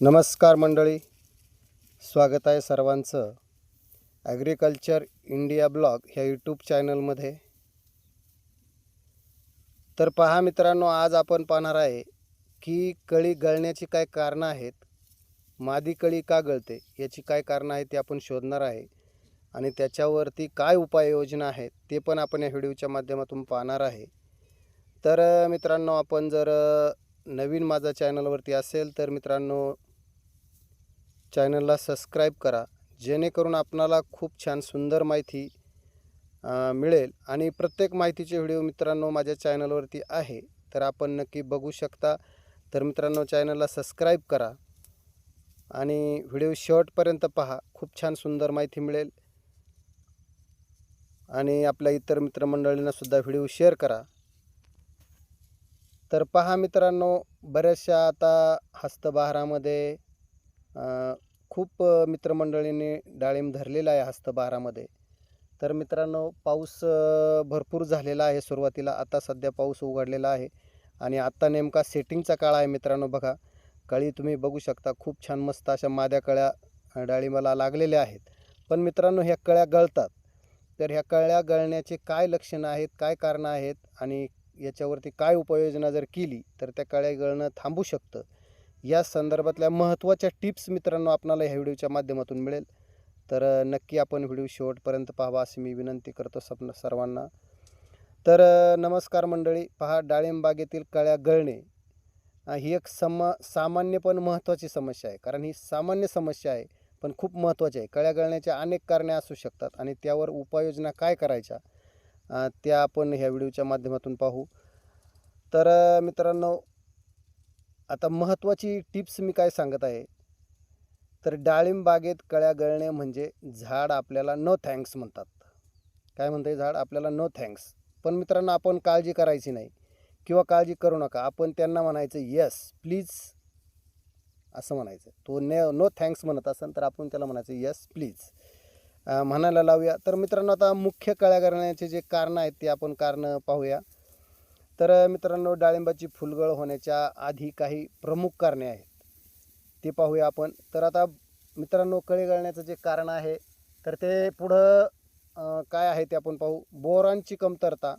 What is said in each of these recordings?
नमस्कार मंडळी. स्वागत आहे सर्वांचं ॲग्रिकल्चर इंडिया ब्लॉग ह्या यूट्यूब चॅनलमध्ये. तर पहा मित्रांनो आज आपण पाहणार आहे की कळी गळण्याची काय कारणं आहेत मादी कळी का गळते याची काय कारणं आहेत ते आपण शोधणार आहे. आणि त्याच्यावरती काय उपाययोजना आहेत ते पण आपण या व्हिडिओच्या माध्यमातून पाहणार आहे. तर मित्रांनो आपण जर नवीन माझा चॅनलवरती असेल तर मित्रांनो चॅनलला सबस्क्राईब करा. जेणेकरून आपणाला खूप छान सुंदर माहिती मिळेल. आणि प्रत्येक माहितीचे व्हिडिओ मित्रांनो माझ्या चॅनलवरती आहे. तर आपण नक्की बघू शकता. तर मित्रांनो चॅनलला सबस्क्राईब करा. आणि व्हिडिओ शेवटपर्यंत पहा. खूप छान सुंदर माहिती मिळेल. आणि आपल्या इतर मित्रमंडळींनासुद्धा व्हिडिओ शेअर करा. तर पहा मित्रांनो बऱ्याचशा आता हस्तबहारामध्ये खूप मित्रमंडळीने मित्रमंडळींनी डाळिंब धरलेला आहे हस्तबहारामध्ये तर मित्रांनो पाऊस भरपूर झालेला आहे सुरुवातीला. आता सध्या पाऊस उघडलेला आहे. आणि आत्ता नेमका सेटिंगचा काळ आहे मित्रांनो बघा. कळी तुम्ही बघू शकता खूप छान मस्त अशा माद्या कळ्या डाळिंबाला लागलेल्या आहेत. पण मित्रांनो ह्या कळ्या गळतात. तर ह्या कळ्या गळण्याचे काय लक्षणं आहेत काय कारणं आहेत आणि याच्यावरती काय उपाययोजना जर केली तर त्या कळ्या गळणं थांबू शकतं. या संदर्भातल्या महत्त्वाच्या टिप्स मित्रांनो आपणाला ह्या व्हिडिओच्या माध्यमातून मिळेल. तर नक्की आपण व्हिडिओ शेवटपर्यंत पाहावा अशी मी विनंती करतो सपन सर्वांना. तर नमस्कार मंडळी पहा डाळिंब बागेतील कळ्या गळणे ही एक सम सामान्य पण महत्त्वाची समस्या आहे. कारण ही सामान्य समस्या आहे पण खूप महत्त्वाची आहे. कळ्या गळण्याच्या अनेक कारणे असू शकतात आणि त्यावर उपाययोजना काय करायच्या त्या आपण ह्या व्हिडिओच्या माध्यमातून पाहू. तर मित्रांनो आता महत्त्वाची टिप्स मी काय सांगत आहे? तर डाळिंब बागेत कळ्या गळणे म्हणजे झाड आपल्याला नो थँक्स म्हणतात. काय म्हणते झाड? आपल्याला नो थँक्स पण मित्रांनो आपण काळजी करायची नाही किंवा काळजी करू नका. आपण त्यांना म्हणायचं येस प्लीज असं म्हणायचं. तो ने नो थँक्स म्हणत असेल तर आपण त्याला म्हणायचं येस प्लीज म्हणायला लावूया. तर मित्रांनो आता मुख्य कळ्या गळण्याचे जे कारणं आहेत ते आपण कारणं पाहूया. तर मित्रांनो डाळिंबाची फुलगळ होण्याच्या आधी काही प्रमुख कारणे आहेत. ते पाहूया आपण. तर आता मित्रांनो कळी गळण्याचं जे कारण आहे तर ते पुढं काय आहे ते आपण पाहू. बोरांची कमतरता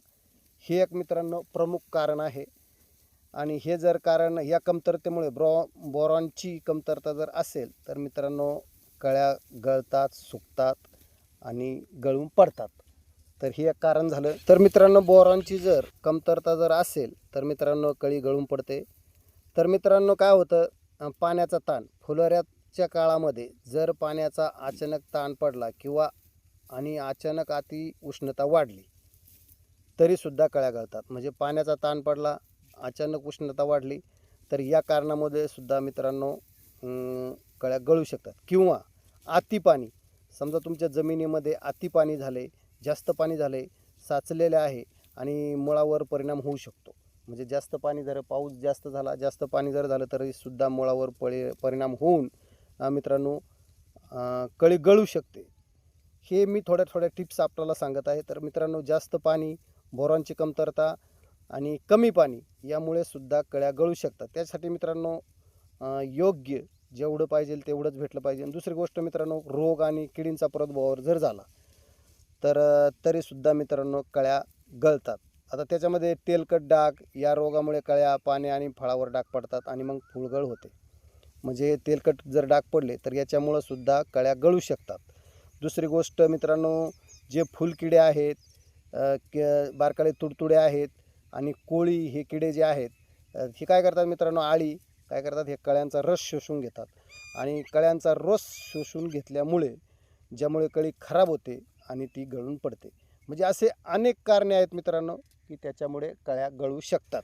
हे एक मित्रांनो प्रमुख कारण आहे. आणि हे जर कारण या कमतरतेमुळे ब्रॉ बोरॉनची कमतरता जर असेल तर मित्रांनो कळ्या गळतात सुकतात आणि गळून पडतात. तर हे एक कारण झालं. तर मित्रांनो बोरॉनची जर कमतरता जर असेल तर मित्रांनो कळी गळून पडते. तर मित्रांनो काय होतं? पाण्याचा ताण. फुलोऱ्याच्या काळामध्ये जर पाण्याचा अचानक ताण पडला किंवा आणि अचानक अति उष्णता वाढली तरीसुद्धा कळ्या गळतात. म्हणजे पाण्याचा ताण पडला अचानक उष्णता वाढली तर या कारणामध्ये सुद्धा मित्रांनो कळ्या गळू शकतात. किंवा अति पाणी. समजा तुमच्या जमिनीमध्ये अति पाणी झाले जास्त पाणी झाले साचलेले आहे आणि मुळावर परिणाम होऊ शकतो. म्हणजे जास्त पाणी जर पाऊस जास्त झाला जास्त पाणी जर झालं तरीसुद्धा मुळावर पळी परिणाम होऊन मित्रांनो कळी गळू शकते. हे मी थोड्या थोड्या टिप्स आपल्याला सांगत आहे. तर मित्रांनो जास्त पाणी बोरांची कमतरता आणि कमी पाणी यामुळे सुद्धा कळ्या गळू शकतात. त्यासाठी मित्रांनो योग्य जेवढं पाहिजे तेवढंच भेटलं पाहिजे. दुसरी गोष्ट मित्रांनो रोग आणि किडींचा प्रादुर्भाव जर झाला तर तरीसुद्धा मित्रांनो कळ्या गळतात. आता त्याच्यामध्ये तेलकट डाग या रोगामुळे कळ्या पाने आणि फळावर डाग पडतात आणि मग फुलगळ होते. म्हणजे तेलकट जर डाग पडले तर याच्यामुळं सुद्धा कळ्या गळू शकतात. दुसरी गोष्ट मित्रांनो जे फुलकिडे आहेत क बारकाळे तुडतुडे आहेत आणि कोळी हे किडे जे आहेत हे काय करतात मित्रांनो आळी काय करतात हे कळ्यांचा रस शोषून घेतात. आणि कळ्यांचा रस शोषून घेतल्यामुळे ज्यामुळे कळी खराब होते आणि ती गळून पडते. म्हणजे असे अनेक कारणे आहेत मित्रांनो की त्याच्यामुळे कळ्या गळू शकतात.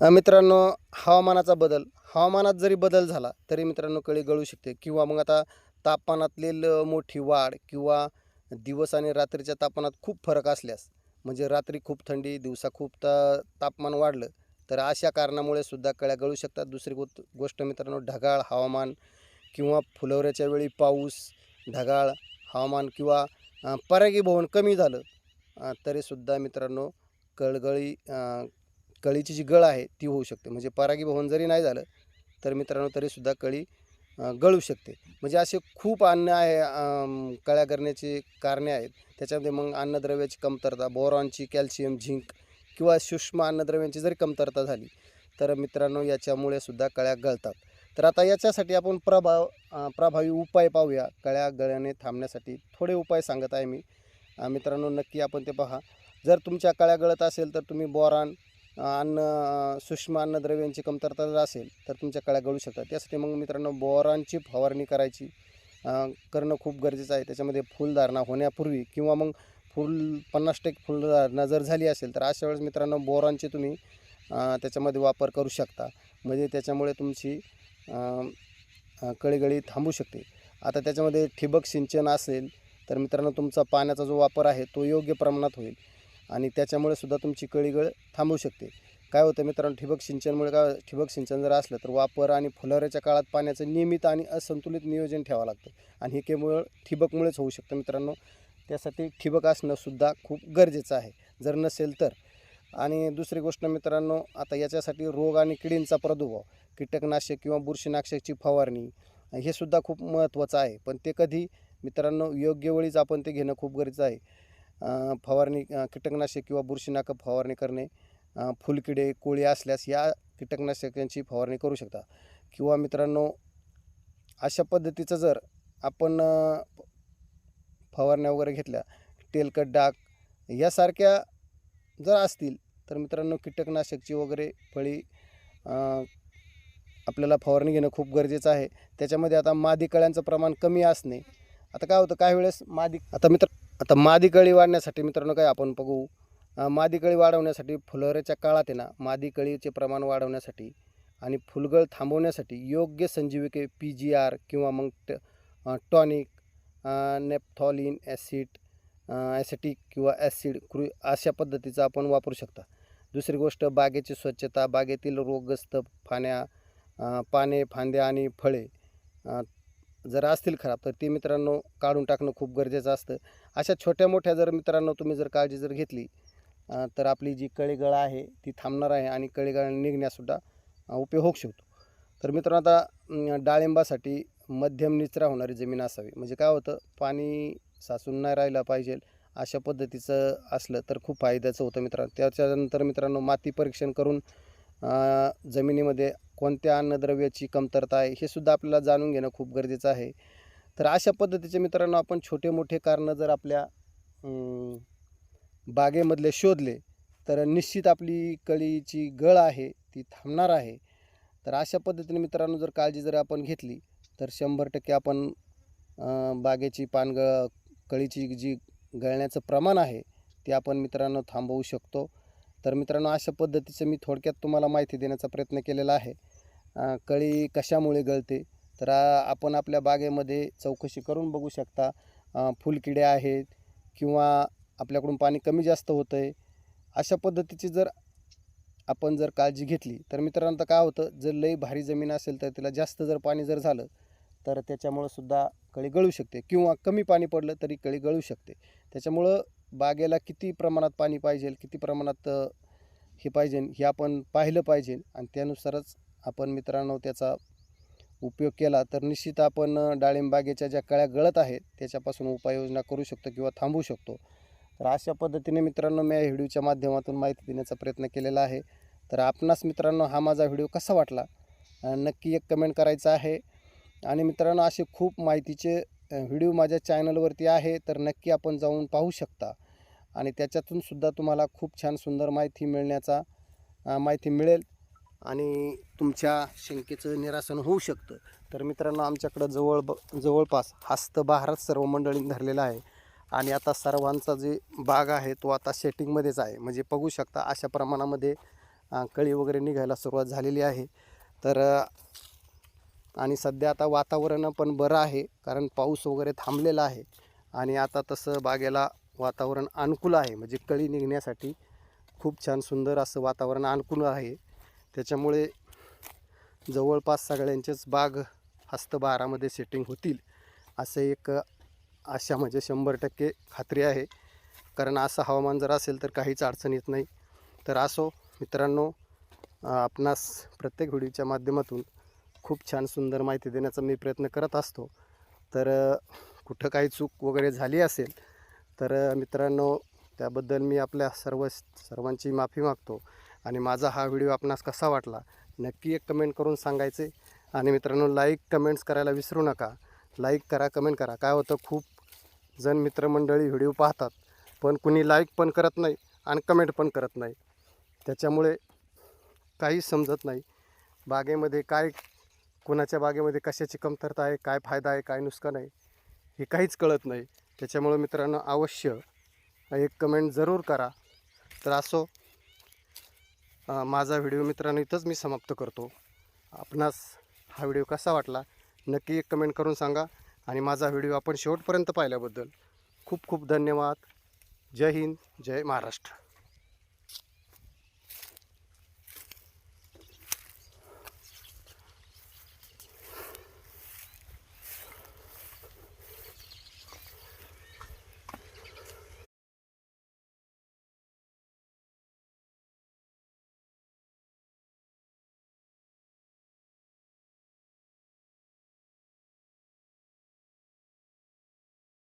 मित्रांनो हवामानाचा बदल. हवामानात जरी बदल झाला तरी मित्रांनो कळी गळू शकते. किंवा मग आता तापमानातील मोठी वाढ किंवा दिवस आणि रात्रीच्या तापमानात खूप फरक असल्यास म्हणजे रात्री खूप थंडी दिवसा खूप ता तापमान वाढलं तर अशा कारणामुळे सुद्धा कळ्या गळू शकतात. दुसरी गो गोष्ट मित्रांनो ढगाळ हवामान किंवा फुलवऱ्याच्या वेळी पाऊस ढगाळ हवामान किंवा परागीभवन कमी झालं. तरीसुद्धा मित्रांनो कळगळी कळीची जी गळ आहे ती होऊ शकते. म्हणजे परागीभवन जरी नाही झालं तर मित्रांनो तरीसुद्धा कळी गळू शकते. म्हणजे असे खूप अन्न आहे कळ्या करण्याची कारणे आहेत. त्याच्यामध्ये मग अन्नद्रव्याची कमतरता बोरॉनची कॅल्शियम झिंक किंवा सूक्ष्म अन्नद्रव्यांची जरी कमतरता झाली तर मित्रांनो याच्यामुळे सुद्धा कळ्या गळतात. तर आता याच्यासाठी आपण प्रभाव प्रभावी उपाय पाहूया. कळ्या गळ्याने थांबण्यासाठी थोडे उपाय सांगत आहे मी. मित्रांनो नक्की आपण ते पहा. जर तुमच्या कळ्या गळत असेल तर तुम्ही बोरान अन्न सूक्ष्म अन्नद्रव्यांची कमतरता जर असेल तर तुमच्या कळ्या गळू शकतात. त्यासाठी मग मित्रांनो बोरांची फवारणी करायची करणं खूप गरजेचं आहे. त्याच्यामध्ये फुलधारणा होण्यापूर्वी किंवा मग फुल पन्नास टक्के फुलधारणा जर झाली असेल तर अशा वेळेस मित्रांनो बोरांची तुम्ही त्याच्यामध्ये वापर करू शकता. म्हणजे त्याच्यामुळे तुमची कळीगळी थांबू शकते. आता त्याच्यामध्ये ठिबक सिंचन असेल तर मित्रांनो तुमचा पाण्याचा जो वापर आहे तो योग्य प्रमाणात होईल. आणि त्याच्यामुळे सुद्धा तुमची कळीगळ थांबू शकते. काय होतं मित्रांनो ठिबक सिंचनमुळे काय ठिबक सिंचन जर असलं तर वापर आणि फुलावऱ्याच्या काळात पाण्याचं नियमित आणि असंतुलित नियोजन ठेवावं लागतं. आणि हे केवळ ठिबकमुळेच होऊ शकतं मित्रांनो. त्यासाठी ठिबक असणं सुद्धा खूप गरजेचं आहे. जर नसेल तर आणि दुसरी गोष्ट मित्रांनो आता याच्यासाठी रोग आणि किडींचा प्रादुर्भाव कीटकनाशक किंवा बुरशीनाशकची फवारणी हे सुद्धा खूप महत्त्वाचं आहे. पण ते कधी मित्रांनो योग्य वेळीच आपण ते घेणं खूप गरजेचं आहे. फवारणी कीटकनाशक किंवा बुरशीनाशक फवारणी करणे फुलकिडे कोळी असल्यास या कीटकनाशकांची फवारणी करू शकता. किंवा मित्रांनो अशा पद्धतीचं जर आपण फवारण्या वगैरे घेतल्या तेलकट डाग यासारख्या जर असतील तर मित्रांनो कीटकनाशकची वगैरे फळी आपल्याला फवारणी घेणं खूप गरजेचं आहे. त्याच्यामध्ये आता मादी कळ्यांचं प्रमाण कमी असणे. आता काय होतं काही वेळेस मादी आता मित्र आता मादी कळी वाढण्यासाठी मित्रांनो काय आपण बघू मादी कळी वाढवण्यासाठी फुलोऱ्याच्या काळात आहे ना मादी कळीचे प्रमाण वाढवण्यासाठी आणि फुलगळ थांबवण्यासाठी योग्य संजीविके पी जी आर किंवा मग ट टॉनिक नेपथॉलिन ॲसिड ॲसिटिक किंवा ॲसिड क्रू अशा पद्धतीचा आपण वापरू शकता. दुसरी गोष्ट बागेची स्वच्छता बागेतील रोगग्रस्त फाण्या पाने फांद्या आणि फळे जर असतील खराब तर ते मित्रांनो काढून टाकणं खूप गरजेचं असतं. अशा छोट्या मोठ्या जर मित्रांनो तुम्ही जर काळजी जर घेतली तर आपली जी कळीगळा आहे ती थांबणार आहे आणि कळीगळ निघण्यासुद्धा उपयोग होऊ शकतो. तर मित्रांनो आता डाळिंबासाठी मध्यम निचरा होणारी जमीन असावी. म्हणजे काय होतं पाणी सासून नाही राहिला पाहिजे अशा पद्धतीचं असलं तर खूप फायद्याचं होतं मित्रांनो. त्याच्यानंतर मित्रांनो माती परीक्षण करून जमिनीमध्ये कोणत्या अन्नद्रव्याची कमतरता आहे हे सुद्धा आपल्याला जाणून घेणं खूप गरजेचं आहे. तर अशा पद्धतीचे मित्रांनो आपण छोटे मोठे कारणं जर आपल्या बागेमधले शोधले तर निश्चित आपली कळीची गळ आहे ती थांबणार आहे. तर अशा पद्धतीने मित्रांनो जर काळजी जर आपण घेतली तर शंभर टक्के आपण बागेची पानगळ कळीची जी गळण्याचं प्रमाण आहे ते आपण मित्रांनो थांबवू शकतो. तर मित्रांनो अशा पद्धतीचं मी थोडक्यात तुम्हाला माहिती देण्याचा प्रयत्न केलेला आहे. कळी कशामुळे गळते? तर आपण आपल्या बागेमध्ये चौकशी करून बघू शकता. फुलकिडे आहेत किंवा आपल्याकडून पाणी कमी जास्त होतं आहे अशा पद्धतीची जर आपण जर काळजी घेतली तर मित्रांनो काय होतं? जर लई भारी जमीन असेल तर तिला जास्त जर पाणी जर झालं तर त्याच्यामुळं सुद्धा कळी गळू शकते. किंवा कमी पाणी पडलं तरी कळी गळू शकते. त्याच्यामुळं बागेला किती प्रमाणात पाणी पाहिजे किती प्रमाणात हे पाहिजे हे आपण पाहिलं पाहिजे. आणि त्यानुसारच आपण मित्रांनो त्याचा उपयोग केला तर निश्चित आपण डाळिंबागेच्या ज्या कळ्या गळत आहेत त्याच्यापासून उपाययोजना करू शकतो किंवा थांबू शकतो. तर अशा पद्धतीने मित्रांनो मी या व्हिडिओच्या माध्यमातून माहिती देण्याचा प्रयत्न केलेला आहे. तर आपणास मित्रांनो हा माझा व्हिडिओ कसा वाटला? नक्की एक कमेंट करायचा आहे. आणि मित्रांनो असे खूप माहितीचे व्हिडिओ माझ्या चॅनलवरती आहे तर नक्की आपण जाऊन पाहू शकता. आणि त्याच्यातून सुद्धा तुम्हाला खूप छान सुंदर माहिती मिळण्याचा माहिती मिळेल आणि तुमच्या शंकेचं निरासन होऊ शकतं. तर मित्रांनो आमच्याकडं जवळ ब जवळपास हस्तबहारच सर्व मंडळींनी धरलेला आहे. आणि आता सर्वांचा जे बाग आहे तो आता सेटिंगमध्येच आहे. म्हणजे बघू शकता अशा प्रमाणामध्ये कळी वगैरे निघायला सुरुवात झालेली आहे. तर आणि सध्या आता वातावरण पण बरं आहे कारण पाऊस वगैरे थांबलेला आहे. आणि आता तसं बागेला वातावरण अनुकूल आहे म्हणजे कळी निघण्यासाठी खूप छान सुंदर असं वातावरण अनुकूल आहे. त्याच्यामुळे जवळपास सगळ्यांचेच बाग हस्तबहारामध्ये सेटिंग होतील असं एक आशा म्हणजे शंभर टक्के खात्री आहे. कारण असं हवामान जर असेल तर काहीच अडचण येत नाही. तर असो मित्रांनो आपणास प्रत्येक व्हिडिओच्या माध्यमातून खूप छान सुंदर माहिती देण्याचा मी प्रयत्न करत असतो. तर कुठं काही चूक वगैरे झाली असेल तर मित्रांनो त्याबद्दल मी आपल्या सर्व सर्वांची माफी मागतो. आणि माझा हा व्हिडिओ आपणास कसा वाटला नक्की एक कमेंट करून सांगायचे. आणि मित्रांनो लाईक कमेंट्स करायला विसरू नका. लाईक करा कमेंट करा. काय होतं खूप जण मित्रमंडळी व्हिडिओ पाहतात पण कुणी लाईक पण करत नाही आणि कमेंट पण करत नाही. त्याच्यामुळे काही समजत नाही. बागेमध्ये काय कोणाच्या बागेमध्ये कशाची कमतरता आहे काय फायदा आहे काय नुकसान आहे हे काहीच कळत नाही. त्याच्यामुळं मित्रांनो अवश्य एक कमेंट जरूर करा. तर असो माझा व्हिडिओ मित्रांनो इथंच मी समाप्त करतो. आपणास हा व्हिडिओ कसा वाटला नक्की एक कमेंट करून सांगा. आणि माझा व्हिडिओ आपण शेवटपर्यंत पाहिल्याबद्दल खूप खूप धन्यवाद. जय हिंद जय महाराष्ट्र.